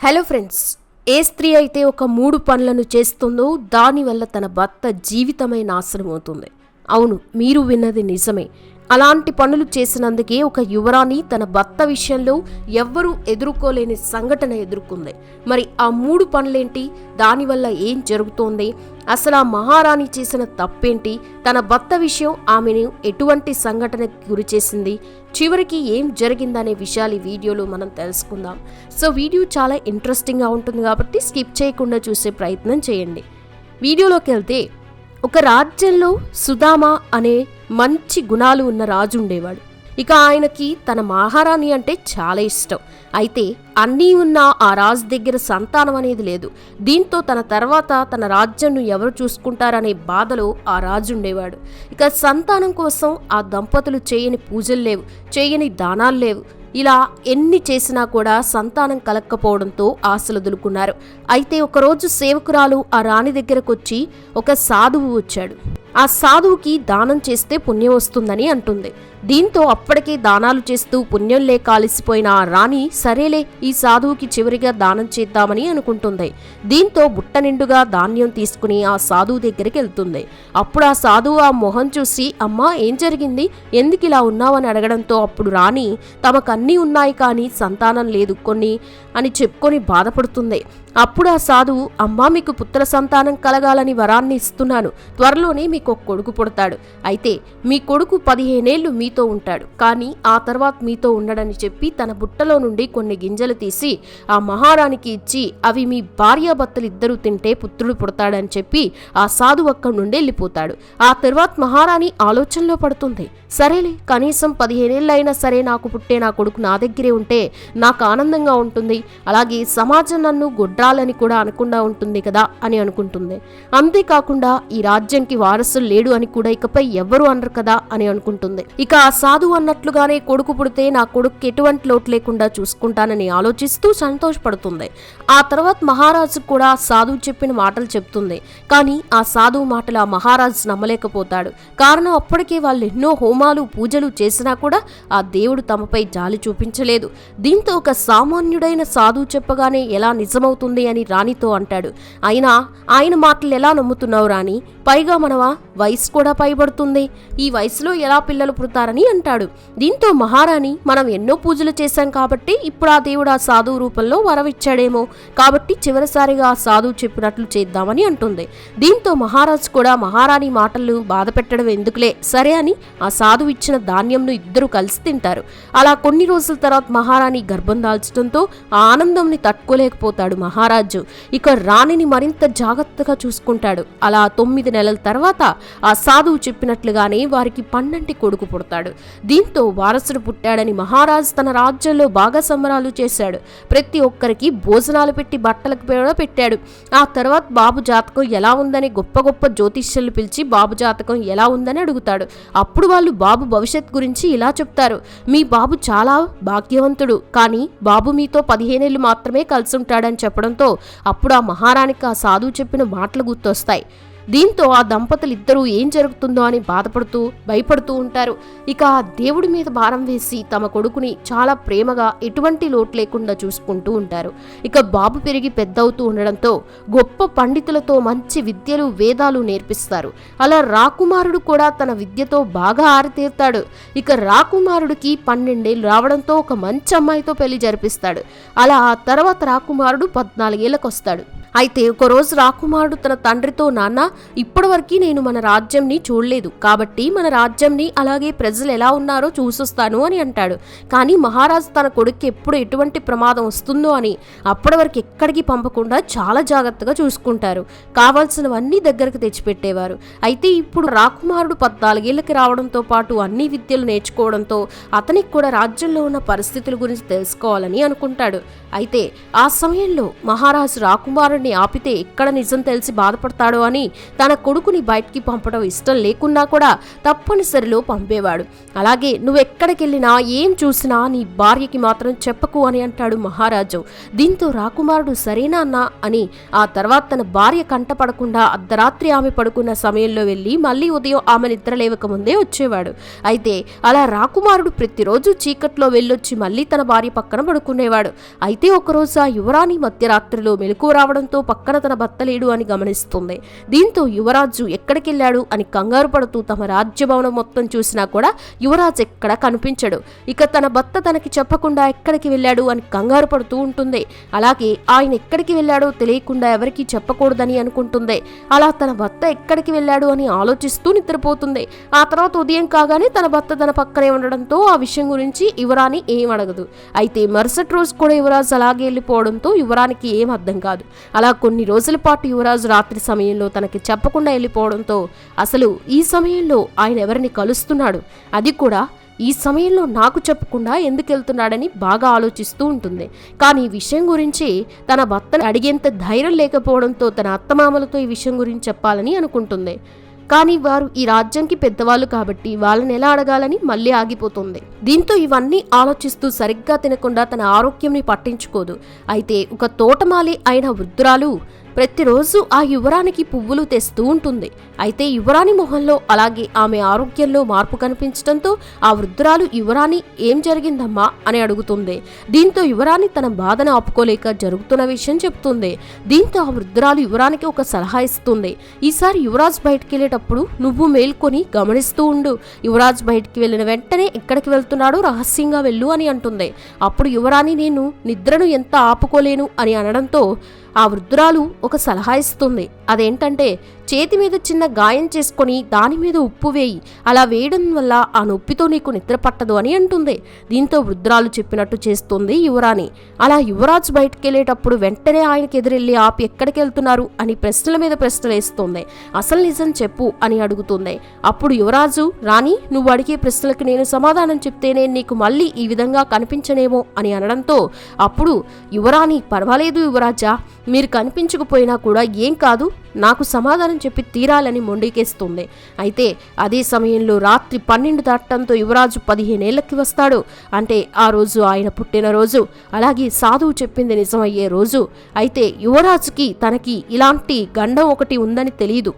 Hello friends ఏ స్త్రీ అయితే ఒక మూడు పనులను చేస్తుందో దానివల్ల తన భర్త జీవితమే నాశనం అవుతుంది అవును మీరు విన్నది నిజమే. అలాంటి పనులు చేసినందుకే ఒక యువరాణి తన భర్త విషయంలో ఎవ్వరూ ఎదుర్కోలేని సంఘటన ఎదుర్కొంది. మరి ఆ మూడు పనులేంటి? దానివల్ల ఏం జరుగుతోంది? అసలు ఆ మహారాణి చేసిన తప్పేంటి? తన భర్త విషయం ఆమెను ఎటువంటి సంఘటనకి గురి చేసింది? చివరికి ఏం జరిగిందనే విషయాలు ఈ వీడియోలో మనం తెలుసుకుందాం. సో వీడియో చాలా ఇంట్రెస్టింగ్గా ఉంటుంది కాబట్టి స్కిప్ చేయకుండా చూసే ప్రయత్నం చేయండి. వీడియోలోకి వెళ్తే ఒక రాజ్యంలో సుధామ అనే మంచి గుణాలు ఉన్న రాజు ఉండేవాడు. ఇక ఆయనకి తన మహారాణి అంటే చాలా ఇష్టం. అయితే అన్నీ ఉన్న ఆ రాజు దగ్గర సంతానం అనేది లేదు. దీంతో తన తర్వాత తన రాజ్యంను ఎవరు చూసుకుంటారనే బాధలో ఆ రాజు ఉండేవాడు. ఇక సంతానం కోసం ఆ దంపతులు చేయని పూజలు లేవు చేయని దానాలు లేవు. ఇలా ఎన్ని చేసినా కూడా సంతానం కలక్కపోవడంతో ఆశలు దులుకున్నారు అయితే ఒకరోజు సేవకురాలు ఆ రాణి దగ్గరకొచ్చి ఒక సాధువు వచ్చాడు. ఆ సాధువుకి దానం చేస్తే పుణ్యం వస్తుందని అంటుంది. దీంతో అప్పటికే దానాలు చేస్తూ పుణ్యంలే కాలిసిపోయిన ఆ రాణి సరేలే ఈ సాధువుకి చివరిగా దానం చేద్దామని అనుకుంటుంది. దీంతో బుట్ట నిండుగా ధాన్యం తీసుకుని ఆ సాధువు దగ్గరికి వెళ్తుంది. అప్పుడు ఆ సాధువు ఆ మొహం చూసి అమ్మా ఏం జరిగింది? ఎందుకు ఇలా ఉన్నావని అడగడంతో అప్పుడు రాణి తమకు అన్నీ ఉన్నాయి కానీ సంతానం లేదు కొన్ని అని చెప్పుకొని బాధపడుతుంది. అప్పుడు ఆ సాధువు అమ్మా మీకు పుత్ర సంతానం కలగాలని వరాన్ని ఇస్తున్నాను. త్వరలోనే మీకు ఒక కొడుకు పుడతాడు. అయితే మీ కొడుకు పదిహేనేళ్ళు మీతో ఉంటాడు. కానీ ఆ తర్వాత మీతో ఉండడని చెప్పి తన బుట్టలో నుండి కొన్ని గింజలు తీసి ఆ మహారాణికి ఇచ్చి అవి మీ భార్యాభర్తలిద్దరూ తింటే పుత్రుడు పుడతాడని చెప్పి ఆ సాధువు అక్కడి నుండి వెళ్ళిపోతాడు. ఆ తర్వాత మహారాణి ఆలోచనలో పడుతుంది. సరేలే కనీసం పదిహేనేళ్ళైనా సరే నాకు పుట్టే నా కొడుకు నా దగ్గరే ఉంటే నాకు ఆనందంగా ఉంటుంది. అలాగే సమాజం నన్ను గొడ్రాలని కూడా అనకుండా ఉంటుంది కదా అని అనుకుంటుంది. అంతేకాకుండా ఈ రాజ్యంకి వారసులు లేడు అని కూడా ఇకపై ఎవ్వరు అనరు కదా అని అనుకుంటుంది. ఇక ఆ సాధువు అన్నట్లుగానే కొడుకు పుడితే నా కొడుకు ఎటువంటి లోటు లేకుండా చూసుకుంటానని ఆలోచిస్తూ సంతోషపడుతుంది. ఆ తర్వాత మహారాజు కూడా సాధువు చెప్పిన మాటలు చెప్తుంది. కానీ ఆ సాధువు మాటలు ఆ మహారాజు నమ్మలేకపోతాడు. కారణం అప్పటికే వాళ్ళు ఎన్నో హోమాలు పూజలు చేసినా కూడా ఆ దేవుడు తమపై జాలి చూపించలేదు. దీంతో ఒక సామాన్యుడైన సాధువు చెప్పగానే ఎలా నిజమవుతుంది అని రాణితో అంటాడు. అయినా ఆయన మాటలు ఎలా నమ్ముతున్నావు రాణి? పైగా మనవా వయసు కూడా పైబడుతుంది. ఈ వయసులో ఎలా పిల్లలు పుడతారని అంటాడు. దీంతో మహారాణి మనం ఎన్నో పూజలు చేశాం కాబట్టి ఇప్పుడు ఆ దేవుడు ఆ సాధువు రూపంలో వరవిచ్చాడేమో కాబట్టి చివరిసారిగా ఆ సాధువు చెప్పినట్లు చేద్దామని అంటుంది. దీంతో మహారాజు కూడా మహారాణి మాటలు బాధ పెట్టడం ఎందుకులే? సరే అని ఆ సాధువు ఇచ్చిన ధాన్యంను ఇద్దరు కలిసి తింటారు. అలా కొన్ని రోజుల తర్వాత మహారాణి గర్భం దాల్చడంతో ఆ ఆనందంని తట్టుకోలేకపోతాడు మహారాజు. ఇక రాణిని మరింత జాగ్రత్తగా చూసుకుంటాడు. అలా తొమ్మిది నెలల తర్వాత ఆ సాధువు చెప్పినట్లుగానే వారికి పన్నంటి కొడుకు పుడతాడు. దీంతో వారసుడు పుట్టాడని మహారాజు తన రాజ్యంలో బాగా సంబరాలు చేశాడు. ప్రతి ఒక్కరికి భోజనాలు పెట్టి బట్టలకు కూడా పెట్టాడు. ఆ తర్వాత బాబు జాతకం ఎలా ఉందని గొప్ప గొప్ప జ్యోతిష్యులు పిలిచి బాబు జాతకం ఎలా ఉందని అడుగుతాడు. అప్పుడు వాళ్ళు బాబు భవిష్యత్ గురించి ఇలా చెప్తారు. మీ బాబు చాలా భాగ్యవంతుడు. కానీ బాబు మీతో పదిహేనేళ్ళు మాత్రమే కలిసి ఉంటాడని చెప్పడంతో అప్పుడు ఆ మహారాణికి ఆ సాధువు చెప్పిన మాటలు గుర్తొస్తాయి. దీంతో ఆ దంపతులు ఇద్దరూ ఏం జరుగుతుందో అని బాధపడుతూ భయపడుతూ ఉంటారు. ఇక ఆ దేవుడి మీద భారం వేసి తమ కొడుకుని చాలా ప్రేమగా ఎటువంటి లోటు లేకుండా చూసుకుంటూ ఉంటారు. ఇక బాబు పెరిగి పెద్దవుతూ ఉండడంతో గొప్ప పండితులతో మంచి విద్యలు వేదాలు నేర్పిస్తారు. అలా రాకుమారుడు కూడా తన విద్యతో బాగా ఆరితీరుతాడు. ఇక రాకుమారుడికి పన్నెండేళ్ళు రావడంతో ఒక మంచి అమ్మాయితో పెళ్ళి జరిపిస్తాడు. అలా ఆ తర్వాత రాకుమారుడు పద్నాలుగేళ్ళకు వస్తాడు అయితే ఒకరోజు రాకుమారుడు తన తండ్రితో నాన్న ఇప్పటివరకు నేను మన రాజ్యంని చూడలేదు. కాబట్టి మన రాజ్యంని అలాగే ప్రజలు ఎలా ఉన్నారో చూసొస్తాను అని అంటాడు. కానీ మహారాజు తన కొడుక్కి ఎప్పుడు ఎటువంటి ప్రమాదం వస్తుందో అని అప్పటి వరకు ఎక్కడికి పంపకుండా చాలా జాగ్రత్తగా చూసుకుంటారు. కావాల్సినవన్నీ దగ్గరకు తెచ్చిపెట్టేవారు. అయితే ఇప్పుడు రాకుమారుడు పద్నాలుగేళ్ళకి రావడంతో పాటు అన్ని విద్యలు నేర్చుకోవడంతో అతనికి కూడా రాజ్యంలో ఉన్న పరిస్థితుల గురించి తెలుసుకోవాలని అనుకుంటాడు. అయితే ఆ సమయంలో మహారాజు రాకుమారుడిని కుమారుడిని ఆపితే ఎక్కడ నిజం తెలిసి బాధపడతాడో అని తన కొడుకుని బయటికి పంపడం ఇష్టం లేకున్నా కూడా తప్పనిసరిలో పంపేవాడు. అలాగే నువ్వెక్కడికెళ్ళినా ఏం చూసినా నీ భార్యకి మాత్రం చెప్పకు అని అంటాడు మహారాజు. దీంతో రాకుమారుడు సరేనా అన్నా అని ఆ తర్వాత తన భార్య కంటపడకుండా అర్ధరాత్రి ఆమె పడుకున్న సమయంలో వెళ్ళి మళ్ళీ ఉదయం ఆమె నిద్ర లేవకముందే వచ్చేవాడు. అయితే అలా రాకుమారుడు ప్రతిరోజు చీకట్లో వెళ్ళొచ్చి మళ్ళీ తన భార్య పక్కన పడుకునేవాడు. అయితే ఒకరోజు ఆ యువరాణి మధ్యరాత్రిలో మెలకు భయంతో పక్కన తన భర్త లేడు అని గమనిస్తుంది. దీంతో యువరాజు ఎక్కడికెళ్ళాడు అని కంగారు పడుతూ తమ రాజ్యభవనం మొత్తం చూసినా కూడా యువరాజు ఎక్కడ కనిపించడు. ఇక తన భర్త తనకి చెప్పకుండా ఎక్కడికి వెళ్ళాడు అని కంగారు పడుతూ ఉంటుంది. అలాగే ఆయన ఎక్కడికి వెళ్ళాడో తెలియకుండా ఎవరికీ చెప్పకూడదని అనుకుంటుంది. అలా తన భర్త ఎక్కడికి వెళ్ళాడు అని ఆలోచిస్తూ నిద్రపోతుంది. ఆ తర్వాత ఉదయం కాగానే తన భర్త తన పక్కనే ఉండడంతో ఆ విషయం గురించి యువరాణి ఏం అడగదు. అయితే మరుసటి రోజు కూడా యువరాజు అలాగే వెళ్ళిపోవడంతో యువరానికి ఏం అర్థం కాదు. అలా కొన్ని రోజుల పాటు యువరాజు రాత్రి సమయంలో తనకి చెప్పకుండా వెళ్ళిపోవడంతో అసలు ఈ సమయంలో ఆయన ఎవరిని కలుస్తున్నాడు? అది కూడా ఈ సమయంలో నాకు చెప్పకుండా ఎందుకు వెళ్తున్నాడని బాగా ఆలోచిస్తూ ఉంటుంది. కానీ ఈ విషయం గురించి తన భర్తను అడిగేంత ధైర్యం లేకపోవడంతో తన అత్తమామలతో ఈ విషయం గురించి చెప్పాలని అనుకుంటుంది. కానీ వారు ఈ రాజ్యంకి పెద్దవాళ్ళు కాబట్టి వాళ్ళని ఎలా అడగాలని మళ్ళీ ఆగిపోతుంది. దీంతో ఇవన్నీ ఆలోచిస్తూ సరిగ్గా తినకుండా తన ఆరోగ్యంని పట్టించుకోదు. అయితే ఒక తోటమాలి అయిన వృద్ధురాలు ప్రతిరోజు ఆ యువరానికి పువ్వులు తెస్తూ ఉంటుంది. అయితే యువరాణి మొహంలో అలాగే ఆమె ఆరోగ్యంలో మార్పు కనిపించడంతో ఆ వృద్ధురాలు యువరాణి ఏం జరిగిందమ్మా అని అడుగుతుంది. దీంతో యువరాణి తన బాధను ఆపుకోలేక జరుగుతున్న విషయం చెప్తుంది. దీంతో ఆ వృద్ధురాలు యువరానికి ఒక సలహా ఇస్తుంది. ఈసారి యువరాజ్ బయటికి వెళ్ళేటప్పుడు నువ్వు మేల్కొని గమనిస్తూ ఉండు. యువరాజ్ బయటికి వెళ్ళిన వెంటనే ఎక్కడికి వెళ్తున్నాడో రహస్యంగా వెళ్ళు అని అంటుంది. అప్పుడు యువరాణి నేను నిద్రను ఎంత ఆపుకోలేను అని అనడంతో ఆ వృద్ధురాలు ఒక సలహా ఇస్తుంది. అదేంటంటే చేతి మీద చిన్న గాయం చేసుకొని దాని మీద ఉప్పు వేయి. అలా వేయడం వల్ల ఆ నొప్పితో నీకు నిద్ర పట్టదు అని అంటుంది. దీంతో వృద్ధురాలు చెప్పినట్టు చేస్తుంది యువరాణి. అలా యువరాజు బయటికి వెళ్ళేటప్పుడు వెంటనే ఆయనకి ఎదురెళ్ళి ఆపి ఎక్కడికి వెళ్తున్నారు అని ప్రశ్నల మీద ప్రశ్నలు వేస్తుంది. అసలు నిజం చెప్పు అని అడుగుతుంది. అప్పుడు యువరాజు రాణి నువ్వు అడిగే ప్రశ్నలకు నేను సమాధానం చెప్తేనే నీకు మళ్ళీ ఈ విధంగా కనిపించనేమో అని అనడంతో అప్పుడు యువరాణి పర్వాలేదు యువరాజా మీరు కనిపించకపోయినా కూడా ఏం కాదు నాకు సమాధానం చెప్పి తీరాలని మొండికేస్తుంది. అయితే అదే సమయంలో రాత్రి పన్నెండు దాటంతో యువరాజు పదిహేనేళ్ళకి వస్తాడు. అంటే ఆ రోజు ఆయన పుట్టినరోజు. అలాగే సాధువు చెప్పింది నిజమయ్యే రోజు. అయితే యువరాజుకి తనకి ఇలాంటి గండం ఒకటి ఉందని తెలియదు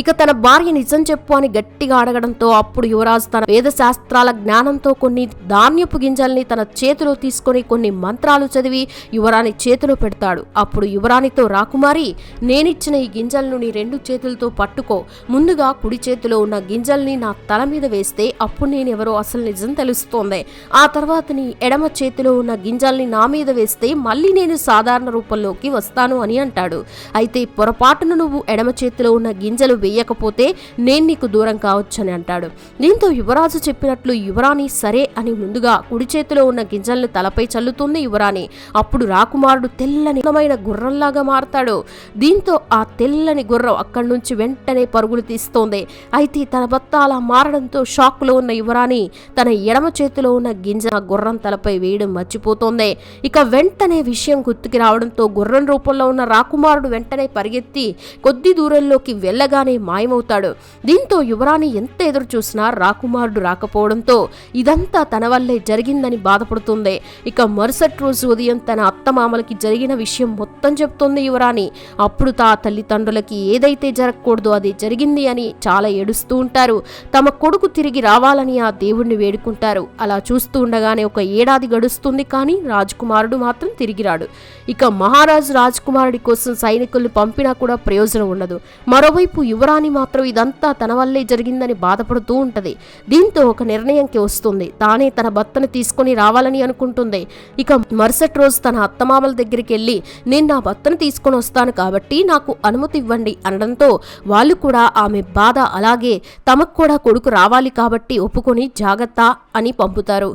ఇక తన భార్య నిజం చెప్పు అని గట్టిగా అడగడంతో అప్పుడు యువరాజు తన వేద శాస్త్రాల జ్ఞానంతో కొన్ని ధాన్యపు గింజల్ని తన చేతిలో తీసుకొని కొన్ని మంత్రాలు చదివి యువరాణి చేతిలో పెడతాడు. అప్పుడు యువరాణితో రాకుమారి నేనిచ్చిన ఈ గింజలను నీ రెండు చేతులతో పట్టుకో. ముందుగా కుడి చేతిలో ఉన్న గింజల్ని నా తల మీద వేస్తే అప్పుడు నేనెవరో అసలు నిజం తెలుస్తోంది. ఆ తర్వాత నీ ఎడమ చేతిలో ఉన్న గింజల్ని నా మీద వేస్తే మళ్ళీ నేను సాధారణ రూపంలోకి వస్తాను అని అంటాడు. అయితే పొరపాటున నువ్వు ఎడమ చేతిలో ఉన్న గింజలు వేయకపోతే నేను నీకు దూరం కావచ్చని అంటాడు. దీంతో యువరాజు చెప్పినట్లు యువరాణి సరే అని ముందుగా కుడి చేతిలో ఉన్న గింజల్ని తలపై చల్లుతుంది యువరాణి. అప్పుడు రాకుమారుడు తెల్లని గుర్రంలాగా మారతాడు. దీంతో ఆ తెల్లని గుర్రం అక్కడి నుంచి వెంటనే పరుగులు తీస్తోంది. అయితే తన భర్త అలా మారడంతో షాక్లో ఉన్న యువరాణి తన ఎడమ చేతిలో ఉన్న గింజ గుర్రం తలపై వేయడం మర్చిపోతోంది. ఇక వెంటనే విషయం గుర్తుకి రావడంతో గుర్రం రూపంలో ఉన్న రాకుమారుడు వెంటనే పరిగెత్తి కొద్ది దూరంలోకి వెళ్ళగానే మాయమవుతాడు. దీంతో యువరాణి ఎంత ఎదురు చూసినా రాకుమారుడు రాకపోవడంతో ఇదంతా తన వల్లే జరిగిందని బాధపడుతుంది. ఇక మరుసటి రోజు ఉదయం తన అత్తమామలకి జరిగిన విషయం మొత్తం చెప్తుంది యువరాణి. అప్పుడు తా తల్లిదండ్రులకి ఏదైతే జరగకూడదో అది జరిగింది అని చాలా ఏడుస్తూ ఉంటారు. తమ కొడుకు తిరిగి రావాలని ఆ దేవుణ్ణి వేడుకుంటారు. అలా చూస్తూ ఉండగానే ఒక ఏడాది గడుస్తుంది కానీ రాజకుమారుడు మాత్రం తిరిగి రాడు. ఇక మహారాజు రాజకుమారుడి కోసం సైనికుల్ని పంపినా కూడా ప్రయోజనం ఉండదు. మరోవైపు శుభ్రాని మాత్రం ఇదంతా తన వల్లే జరిగిందని బాధపడుతూ ఉంటుంది. దీంతో ఒక నిర్ణయంకి వస్తుంది. తానే తన భర్తను తీసుకొని రావాలని అనుకుంటుంది. ఇక మరుసటి రోజు తన అత్తమామల దగ్గరికి వెళ్ళి నేను నా భర్తను తీసుకొని వస్తాను కాబట్టి నాకు అనుమతి ఇవ్వండి అనడంతో వాళ్ళు కూడా ఆమె బాధ అలాగే తమకు కూడా కొడుకు రావాలి కాబట్టి ఒప్పుకొని జాగ్రత్త అని పంపుతారు.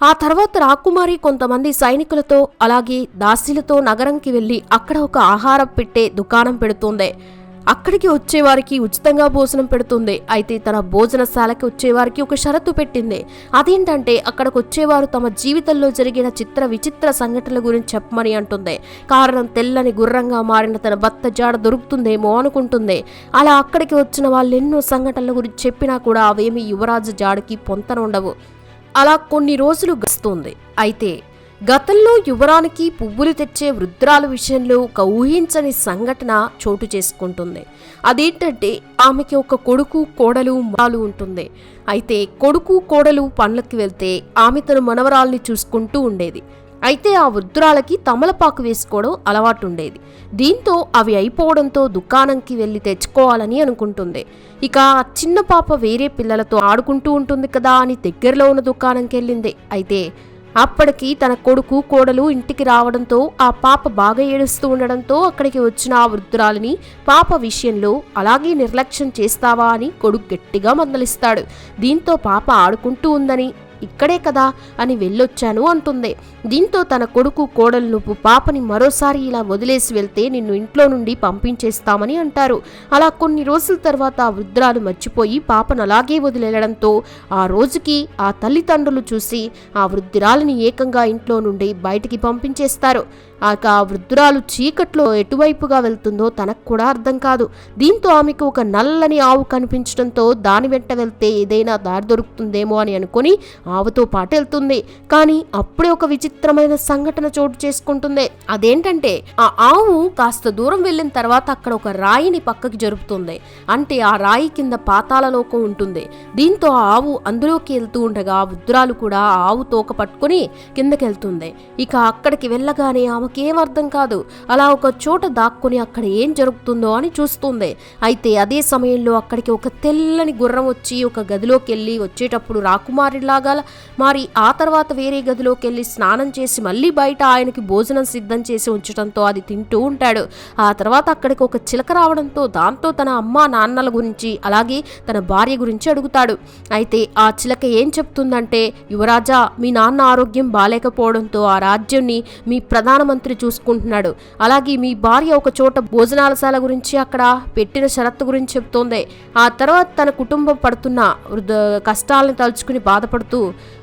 ఆ తర్వాత రాకుమారి కొంతమంది సైనికులతో అలాగే దాసీలతో నగరంకి వెళ్ళి అక్కడ ఒక ఆహారం పెట్టే దుకాణం పెడుతుంది. అక్కడికి వచ్చేవారికి ఉచితంగా భోజనం పెడుతుంది. అయితే తన భోజనశాలకి వచ్చేవారికి ఒక షరతు పెట్టింది. అదేంటంటే అక్కడికి వచ్చేవారు తమ జీవితంలో జరిగిన చిత్ర విచిత్ర సంఘటనల గురించి చెప్పమని అంటుంది. కారణం తెల్లని గుర్రంగా మారిన తన భర్త జాడ దొరుకుతుందేమో అనుకుంటుంది. అలా అక్కడికి వచ్చిన వాళ్ళు ఎన్నో సంఘటనల గురించి చెప్పినా కూడా అవేమి యువరాజు జాడకి పొంతనుండవు అలా కొన్ని రోజులు గస్తుంది అయితే గతంలో యువరానికి పువ్వులు తెచ్చే వృద్ధురాల విషయంలో ఒక ఊహించని సంఘటన చోటు చేసుకుంటుంది. అదేంటంటే ఆమెకి ఒక కొడుకు కోడలు మాలు ఉంటుంది. అయితే కొడుకు కోడలు పనులకి వెళ్తే ఆమె తన మనవరాల్ని చూసుకుంటూ ఉండేది. అయితే ఆ వృద్ధురాలకి తమలపాకు వేసుకోవడం అలవాటు ఉండేది దీంతో అవి అయిపోవడంతో దుకాణంకి వెళ్ళి తెచ్చుకోవాలని అనుకుంటుంది. ఇక ఆ చిన్న పాప వేరే పిల్లలతో ఆడుకుంటూ ఉంటుంది కదా అని దగ్గరలో ఉన్న దుకాణంకి వెళ్ళింది అయితే అప్పటికి తన కొడుకు కోడలు ఇంటికి రావడంతో ఆ పాప బాగా ఏడుస్తూ ఉండడంతో అక్కడికి వచ్చిన ఆ వృద్ధురాలిని పాప విషయంలో అలాగే నిర్లక్ష్యం చేస్తావా అని కొడుకు గట్టిగా మందలిస్తాడు. దీంతో పాప ఆడుకుంటూ ఉందని ఇక్కడే కదా అని వెళ్ళొచ్చాను అంటుంది. దీంతో తన కొడుకు కోడలు నువ్వు పాపని మరోసారి ఇలా వదిలేసి వెళ్తే నిన్ను ఇంట్లో నుండి పంపించేస్తామని అంటారు. అలా కొన్ని రోజుల తర్వాత ఆ వృద్ధురాలు మర్చిపోయి పాపను అలాగే వదిలేయడంతో ఆ రోజుకి ఆ తల్లిదండ్రులు చూసి ఆ వృద్ధురాలిని ఏకంగా ఇంట్లో నుండి బయటికి పంపించేస్తారు. ఆక ఆ వృద్ధురాలు చీకట్లో ఎటువైపుగా వెళ్తుందో తనకు కూడా అర్థం కాదు. దీంతో ఆమెకు ఒక నల్లని ఆవు కనిపించడంతో దాని వెంట వెళ్తే ఏదైనా దారి దొరుకుతుందేమో అని అనుకుని ఆవుతో పాటు వెళ్తుంది. కానీ అప్పుడే ఒక విచిత్రమైన సంఘటన చోటు చేసుకుంటుంది. అదేంటంటే ఆ ఆవు కాస్త దూరం వెళ్ళిన తర్వాత అక్కడ ఒక రాయిని పక్కకి జరుపుతుంది. అంటే ఆ రాయి కింద పాతాళలోకం ఉంటుంది. దీంతో ఆ ఆవు అందులోకి వెళ్తూ ఉండగా వృద్ధురాలు కూడా ఆవు తోక పట్టుకుని కిందకి వెళ్తుంది ఇక అక్కడికి వెళ్ళగానే ఆమెకేం అర్థం కాదు. అలా ఒక చోట దాక్కుని అక్కడ ఏం జరుగుతుందో అని చూస్తుంది. అయితే అదే సమయంలో అక్కడికి ఒక తెల్లని గుర్రం వచ్చి ఒక గదిలోకి వెళ్ళి వచ్చేటప్పుడు రాకుమారిలాగా మరి ఆ తర్వాత వేరే గదిలోకి వెళ్ళి స్నానం చేసి మళ్ళీ బయట ఆయనకి భోజనం సిద్ధం చేసి ఉంచడంతో అది తింటూ ఉంటాడు. ఆ తర్వాత అక్కడికి ఒక చిలక రావడంతో దాంతో తన అమ్మ నాన్నల గురించి అలాగే తన భార్య గురించి అడుగుతాడు. అయితే ఆ చిలక ఏం చెప్తుందంటే యువరాజా మీ నాన్న ఆరోగ్యం బాలేకపోవడంతో ఆ రాజ్యాన్ని మీ ప్రధానమంత్రి మంత్రి చూసుకుంటున్నాడు. అలాగే మీ భార్య ఒక చోట భోజనాలశాల గురించి అక్కడ పెట్టిన షరత్తు గురించి చెప్తోంది. ఆ తర్వాత తన కుటుంబం పడుతున్న వృద్ధ కష్టాలను తలుచుకుని బాధపడుతూ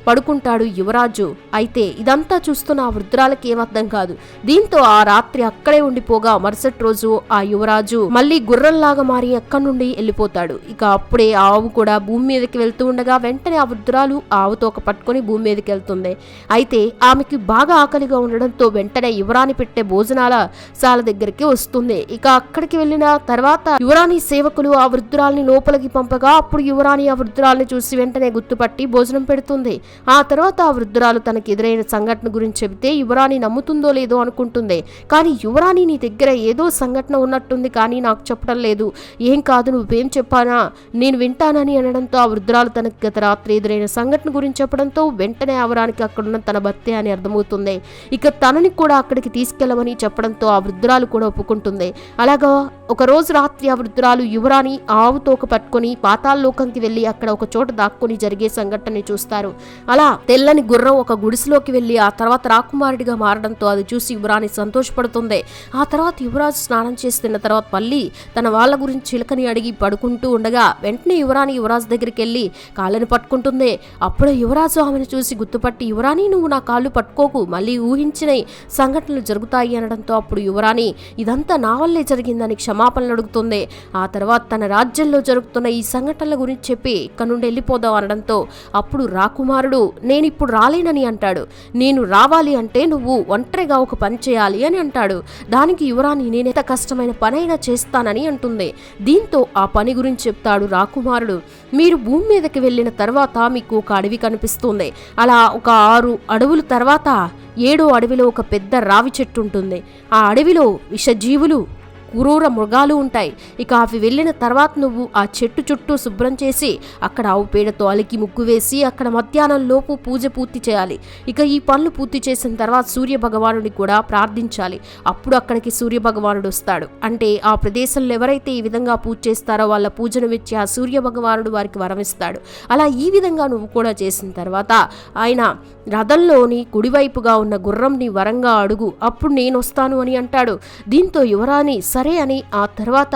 పడుకుంటాడు యువరాజు. అయితే ఇదంతా చూస్తున్న ఆ వృద్ధురాలకి ఏమర్థం కాదు. దీంతో ఆ రాత్రి అక్కడే ఉండిపోగా మరుసటి రోజు ఆ యువరాజు మళ్ళీ గుర్రంలాగా మారి అక్కడి నుండి వెళ్ళిపోతాడు. ఇక అప్పుడే ఆవు కూడా భూమి మీదకి వెళ్తూ ఉండగా వెంటనే ఆ వృద్ధురాలు ఆవుతో ఒక పట్టుకొని భూమి మీదకి వెళ్తుంది. అయితే ఆమెకి బాగా ఆకలిగా ఉండడంతో వెంటనే యువరాణి పెట్టే భోజనాల శాల దగ్గరికి వస్తుంది. ఇక అక్కడికి వెళ్ళిన తర్వాత యువరాణి సేవకులు ఆ వృద్ధురాల్ని లోపలికి పంపగా అప్పుడు యువరాణి ఆ వృద్ధురాల్ని చూసి వెంటనే గుర్తుపట్టి భోజనం పెడుతుంది. ఆ తర్వాత ఆ వృద్ధురాలు తనకు ఎదురైన సంఘటన గురించి చెబితే యువరాణి నమ్ముతుందో లేదో అనుకుంటుంది. కానీ యువరాణి నీ దగ్గర ఏదో సంఘటన ఉన్నట్టుంది కానీ నాకు చెప్పడం లేదు. ఏం కాదు నువ్వేం చెప్పానా? నేను వింటానని అనడంతో ఆ వృద్ధురాలు తనకు గత రాత్రి ఎదురైన సంఘటన గురించి చెప్పడంతో వెంటనే అవరానికి అక్కడున్న తన భర్తే అని అర్థమవుతుంది. ఇక తనని కూడా అక్కడికి తీసుకెళ్ళమని చెప్పడంతో ఆ వృద్ధురాలు కూడా ఒప్పుకుంటుంది. అలాగా ఒక రోజు రాత్రి ఆ వృద్ధురాలు యువరాణి ఆవుతోక పట్టుకుని పట్టుకొని పాతాళలోకంకి వెళ్ళి అక్కడ ఒక చోట దాక్కుని జరిగే సంఘటనని చూస్తారు. అలా తెల్లని గుర్రం ఒక గుడిసెలోకి వెళ్ళి ఆ తర్వాత రాకుమారుడిగా మారడంతో అది చూసి యువరాణి సంతోషపడుతుంది. ఆ తర్వాత యువరాజు స్నానం చేస్తున్న తర్వాత మళ్ళీ తన వాళ్ళ గురించి చిలకని అడిగి పడుకుంటూ ఉండగా వెంటనే యువరాణి యువరాజు దగ్గరికి వెళ్ళి కాళ్ళని పట్టుకుంటుంది. అప్పుడే యువరాజు ఆమెను చూసి గుర్తుపట్టి యువరాణి నువ్వు నా కాళ్ళు పట్టుకోకు మళ్ళీ ఊహించిన సంఘటనలు జరుగుతాయి అనడంతో అప్పుడు యువరాణి ఇదంతా నా వల్లే జరిగిందని క్షమాపణలు అడుగుతుంది. ఆ తర్వాత తన రాజ్యంలో జరుగుతున్న ఈ సంఘటనల గురించి చెప్పి ఇక్కడ నుండి వెళ్ళిపోదాం అనడంతో అప్పుడు రాకుమారుడు నేను ఇప్పుడు రాలేనని అంటాడు. నేను రావాలి అంటే నువ్వు ఒంటరిగా ఒక పని చేయాలి అని అంటాడు. దానికి యువరాణి నేనెంత కష్టమైన పనైనా చేస్తానని అంటుంది. దీంతో ఆ పని గురించి చెప్తాడు రాకుమారుడు. మీరు భూమి మీదకి వెళ్ళిన తర్వాత మీకు ఒక అడవి కనిపిస్తుంది. అలా ఒక ఆరు అడవుల తర్వాత ఏడో అడవిలో ఒక పెద్ద రావి చెట్టు ఉంటుంది. ఆ అడవిలో విషజీవులు క్రూర మృగాలు ఉంటాయి. ఇక అవి వెళ్ళిన తర్వాత నువ్వు ఆ చెట్టు చుట్టూ శుభ్రం చేసి అక్కడ ఆవు పేడతో అలికి ముగ్గు వేసి అక్కడ మధ్యాహ్నం లోపు పూజ పూర్తి చేయాలి. ఇక ఈ పనులు పూర్తి చేసిన తర్వాత సూర్య భగవానుడిని కూడా ప్రార్థించాలి. అప్పుడు అక్కడికి సూర్య భగవానుడు వస్తాడు. అంటే ఆ ప్రదేశంలో ఎవరైతే ఈ విధంగా పూజ చేస్తారో వాళ్ళ పూజను మెచ్చి ఆ సూర్య భగవానుడు వారికి వరమిస్తాడు అలా ఈ విధంగా నువ్వు కూడా చేసిన తర్వాత ఆయన రథంలోని కుడివైపుగా ఉన్న గుర్రంని వరంగా అడుగు. అప్పుడు నేను వస్తాను అని అంటాడు. దీంతో యువరాణి సరే సరే అని ఆ తర్వాత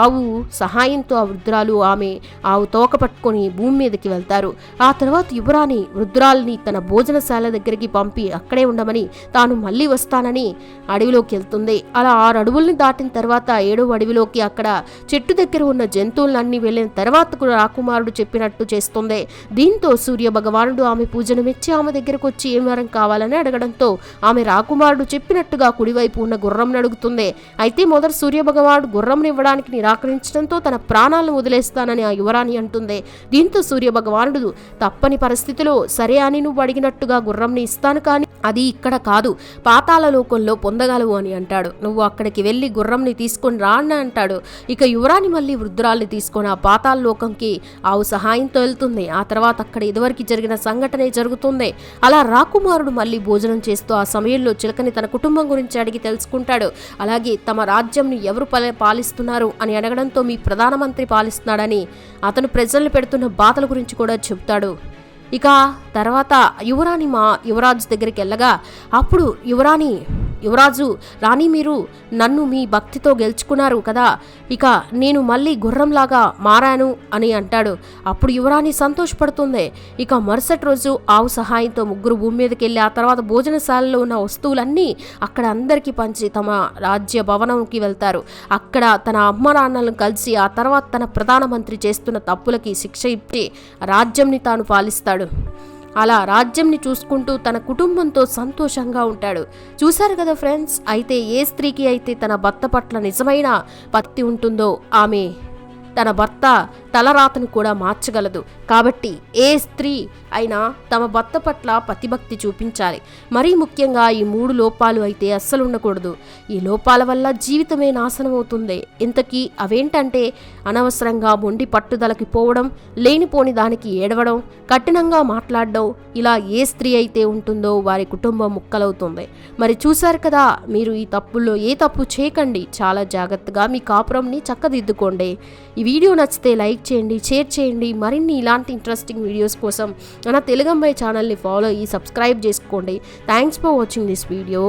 ఆవు సహాయంతో ఆ వృద్ధురాలు ఆమె ఆవు తోక పట్టుకొని భూమి మీదకి వెళ్తారు. ఆ తర్వాత యువరాణి వృద్ధురాల్ని తన భోజనశాల దగ్గరికి పంపి అక్కడే ఉండమని తాను మళ్ళీ వస్తానని అడవిలోకి వెళ్తుంది. అలా ఆరు అడవుల్ని దాటిన తర్వాత ఏడో అడవిలోకి అక్కడ చెట్టు దగ్గర ఉన్న జంతువులన్నీ వెళ్ళిన తర్వాత కూడా రాకుమారుడు చెప్పినట్టు చేస్తుంది. దీంతో సూర్య భగవానుడు ఆమె పూజను మెచ్చి ఆమె దగ్గరకు వచ్చి ఏం వరం కావాలని అడగడంతో ఆమె రాకుమారుడు చెప్పినట్టుగా కుడివైపు ఉన్న గుర్రం అడుగుతుంది. అయితే మొదట సూర్య భగవానుడు గుర్రంని ఇవ్వడానికి నిరాకరించడంతో తన ప్రాణాలను వదిలేస్తానని ఆ యువరాణి అంటుంది. దీంతో సూర్య భగవానుడు తప్పని పరిస్థితిలో సరే అని నువ్వు అడిగినట్టుగా గుర్రంని ఇస్తాను కానీ అది ఇక్కడ కాదు పాతాల లోకంలో పొందగలవు అని అంటాడు. నువ్వు అక్కడికి వెళ్ళి గుర్రంని తీసుకొని రా అని అంటాడు. ఇక యువరాణి మళ్ళీ వృద్ధురాల్ని తీసుకొని ఆ పాతాల లోకంకి ఆవు సహాయంతో వెళ్తుంది. ఆ తర్వాత అక్కడ ఇదివరకు జరిగిన సంఘటనే జరుగుతుంది. అలా రాకుమారుడు మళ్ళీ భోజనం చేస్తూ ఆ సమయంలో చిలకని తన కుటుంబం గురించి అడిగి తెలుసుకుంటాడు. అలాగే తమ రాజ్యంని ఎవరు పాలిస్తున్నారు అని అడగడంతో మీ ప్రధానమంత్రి పాలిస్తున్నాడని అతను ప్రజల్ని పెడుతున్న బాధల గురించి కూడా చెబుతాడు. ఇక తర్వాత యువరాణి మా యువరాజు దగ్గరికి వెళ్ళగా అప్పుడు యువరాణి యువరాజు రాణి మీరు నన్ను మీ భక్తితో గెలుచుకున్నారు కదా ఇక నేను మళ్ళీ గుర్రంలాగా మారాను అని అంటాడు. అప్పుడు యువరాణి సంతోషపడుతుంది. ఇక మరుసటి రోజు ఆవు సహాయంతో ముగ్గురు భూమి మీదకి వెళ్ళి ఆ తర్వాత భోజనశాలలో ఉన్న వస్తువులన్నీ అక్కడ అందరికీ పంచి తమ రాజ్య భవనంకి వెళ్తారు. అక్కడ తన అమ్మ నాన్నలను కలిసి ఆ తర్వాత తన ప్రధానమంత్రి చేస్తున్న తప్పులకి శిక్ష ఇచ్చి రాజ్యంని తాను పాలిస్తాడు. అలా రాజ్యంని చూసుకుంటూ తన కుటుంబంతో సంతోషంగా ఉంటాడు. చూశారు కదా ఫ్రెండ్స్ అయితే ఏ స్త్రీకి అయితే తన భర్త పట్ల నిజమైన పత్తి ఉంటుందో ఆమె తన భర్త తలరాతను కూడా మార్చగలదు. కాబట్టి ఏ స్త్రీ అయినా తమ భర్త పట్ల పతిభక్తి చూపించాలి. మరీ ముఖ్యంగా ఈ మూడు లోపాలు అయితే అస్సలు ఉండకూడదు. ఈ లోపాల వల్ల జీవితమే నాశనం అవుతుంది. ఇంతకీ అవేంటంటే అనవసరంగా మొండి పట్టుదలకి పోవడం లేనిపోని దానికి ఏడవడం కఠినంగా మాట్లాడడం ఇలా ఏ స్త్రీ అయితే ఉంటుందో వారి కుటుంబం ముక్కలవుతుంది. మరి చూశారు కదా మీరు ఈ తప్పుల్లో ఏ తప్పు చేయకండి. చాలా జాగ్రత్తగా మీ కాపురంని చక్కదిద్దుకోండి. ఈ వీడియో నచ్చితే లైక్ చేయండి షేర్ చేయండి. మరిన్ని ఇలాంటి ఇంట్రెస్టింగ్ వీడియోస్ కోసం మన తెలుగమ్మాయి ఛానల్ని ఫాలో అయ్యి సబ్స్క్రైబ్ చేసుకోండి. Thanks for watching this video